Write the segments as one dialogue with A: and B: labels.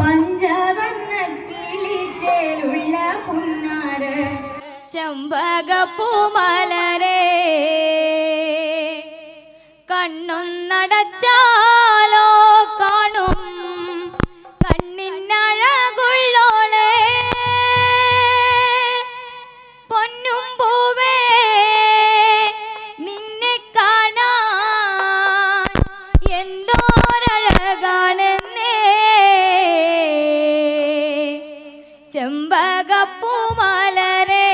A: பஞ்சவர்ண கிளிச்சேலுள்ள புன்னார செம்பகப்பூ மலரே. கண்ணொன் ചെമ്പകപ്പൂമലരെ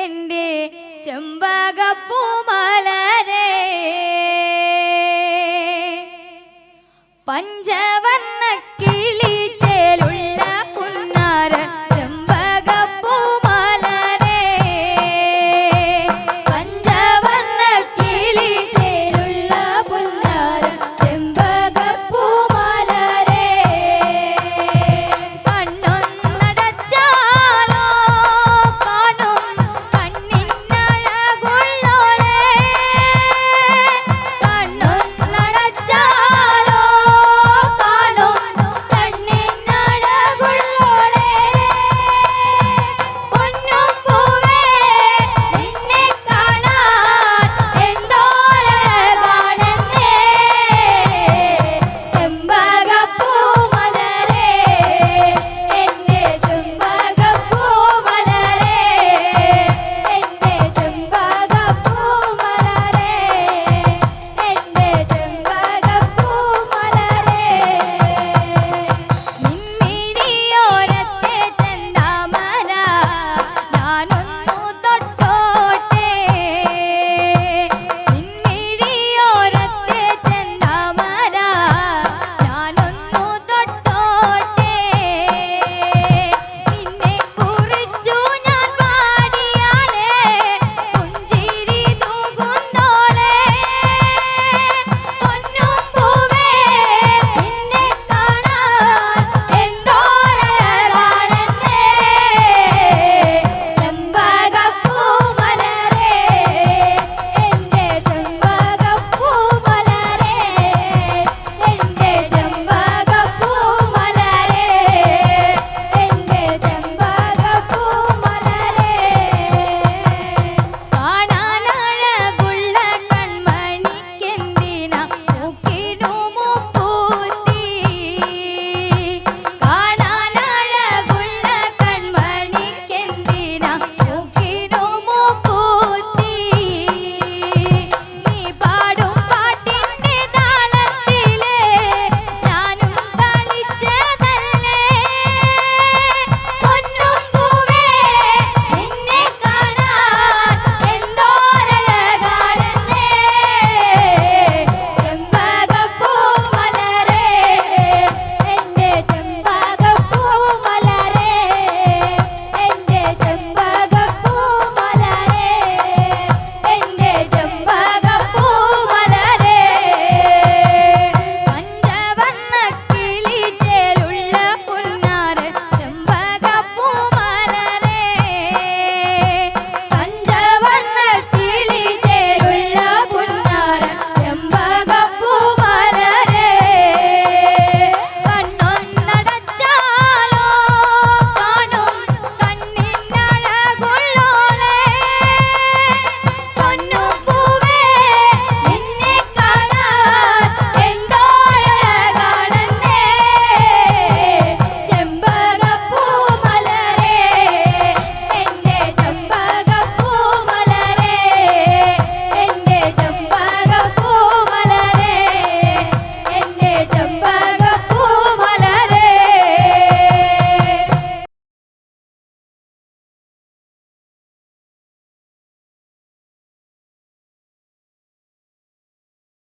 A: എന്റെ ചെമ്പകപ്പൂമലരെ. പഞ്ചവർണക്കേ